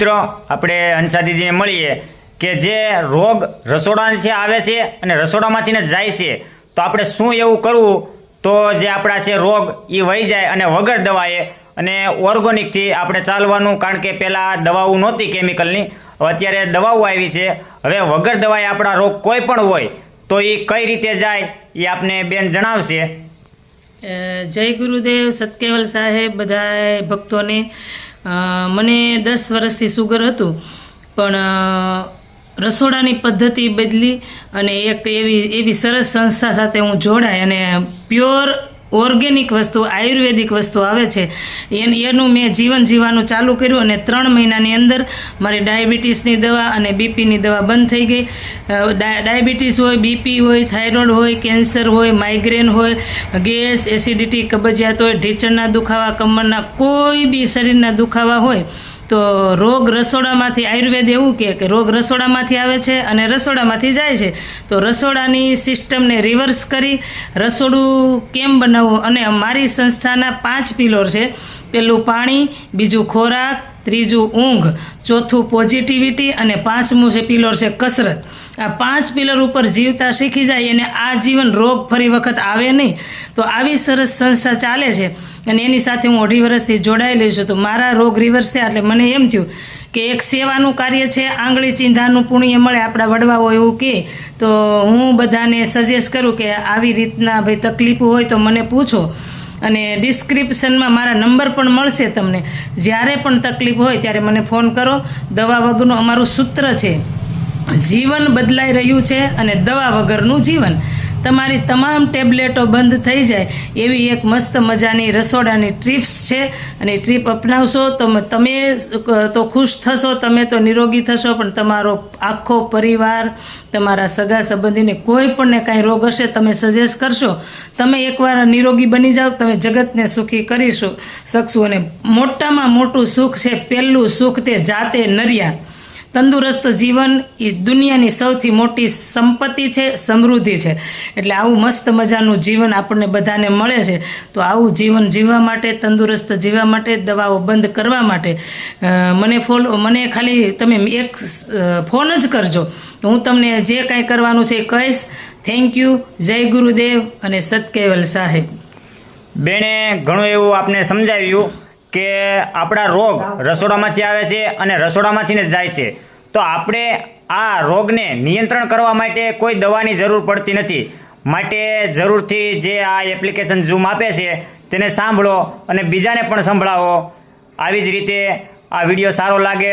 મિત્રો, આપણે હંસા દીદીને મળીએ કે જે રોગ રસોડાથી આવે છે અને રસોડામાંથીને જાય છે, તો આપણે શું એવું કરવું? તો જે આપણા છે રોગ એ વહી જાય અને વગર દવાએ અને ઓર્ગોનિકથી આપણે ચાલવાનું, કારણ કે પહેલાં દવાઓ નહોતી કેમિકલની અત્યારે દવાઓ આવી છે. હવે વગર દવાએ આપણા રોગ કોઈ પણ હોય, તો એ કઈ રીતે જાય એ આપને બેન જણાવશે. જય ગુરુદેવ સતકેવલ સાહેબ બધા ભક્તોને. મને દસ વર્ષથી સુગર હતું, પણ રસોડાની પદ્ધતિ બદલી અને એક એવી એવી સરસ સંસ્થા સાથે હું જોડાય અને પ્યોર ઓર્ગેનિક વસ્તુ, આયુર્વેદિક વસ્તુ આવે છે. એન મેં જીવન જીવવાનું ચાલુ કર્યું અને ત્રણ મહિનાની અંદર મારી ડાયાબિટીસની દવા અને બીપીની દવા બંધ થઈ ગઈ. ડાયાબિટીસ હોય, બીપી હોય, થાઇરોઇડ હોય, કેન્સર હોય, માઇગ્રેન હોય, ગેસ, એસિડિટી, કબજિયાત હોય, ઢીચણના દુખાવા, કમરના કોઈ બી શરીરના દુખાવા હોય તો રોગ રસોડામાંથી આયુર્વેદ એવું કહે કે રોગ રસોડામાંથી આવે છે અને રસોડામાંથી જાય છે. તો રસોડાની સિસ્ટમને રિવર્સ કરી, રસોડું કેમ બનાવવું? અને મારી સંસ્થાના પાંચ પિલોર છે. પેલું પાણી, બીજું ખોરાક, ત્રીજું ઊંઘ, ચોથું પોઝિટિવિટી અને પાંચમું છે પિલર છે કસરત. આ પાંચ પિલર ઉપર જીવતા શીખી જાય અને આ જીવન રોગ ફરી વખત આવે નહીં, તો આવી સરસ સંસ્થા ચાલે છે. અને એની સાથે હું અઢી વર્ષથી જોડાયેલી છું, તો મારા રોગ રિવર્સ થયા એટલે મને એમ થયું કે એક સેવાનું કાર્ય છે, આંગળી ચિંધાનું પુણ્ય મળે આપણા વડવાઓ એવું કહે તો હું બધાને સજેસ્ટ કરું કે આવી રીતના ભાઈ તકલીફો હોય તો મને પૂછો. અને ડિસ્ક્રિપ્શનમાં મારા નંબર પણ મળશે તમને. જ્યારે પણ તકલીફ હોય ત્યારે મને ફોન કરો. દવા વગરનું અમારું સૂત્ર છે. જીવન બદલાઈ રહ્યું છે અને દવા વગરનું જીવન. તમારી તમામ ટેબ્લેટો બંધ થઈ જાય એવી એક મસ્ત મજાની રસોડાની ટ્રીપ્સ છે. અને ટ્રીપ અપનાવશો તો તમે તો ખુશ થશો, તમે તો નિરોગી થશો, પણ તમારો આખો પરિવાર, તમારા સગા સંબંધીને કોઈ પણને કાંઈ રોગ હશે, તમે સજેસ્ટ કરશો. તમે એકવાર નિરોગી બની જાઓ, તમે જગતને સુખી કરીશું. શકશું અને મોટામાં મોટું સુખ છે, પહેલું સુખ તે જાતે નર્યા. તંદુરસ્ત જીવન એ દુનિયાની સૌથી મોટી સંપત્તિ છે, સમૃદ્ધિ છે. એટલે આવું મસ્ત મજાનું જીવન આપણને બધાને મળે છે. તો આવું જીવન જીવવા માટે, તંદુરસ્ત જીવવા માટે, દવાઓ બંધ કરવા માટે મને ફોલો, મને ખાલી તમે એક ફોન જ કરજો. હું તમને જે કાંઈ કરવાનું છે એ કહીશ. થેન્ક યુ જય ગુરુદેવ અને સતકેવલ સાહેબ. બેણે ઘણું એવું આપને સમજાવ્યું. કે આપણા રોગ રસોડામાંથી આવે છે અને રસોડામાંથી ને જાય છે. તો આપણે આ રોગને નિયંત્રણ કરવા માટે કોઈ દવાની જરૂર પડતી નથી. માટે જરૂરથી જે આ એપ્લિકેશન ઝૂમ આપે છે, તેને સાંભળો અને બીજાને પણ સંભળાવો. આવી જ રીતે આ વીડિયો સારો લાગે.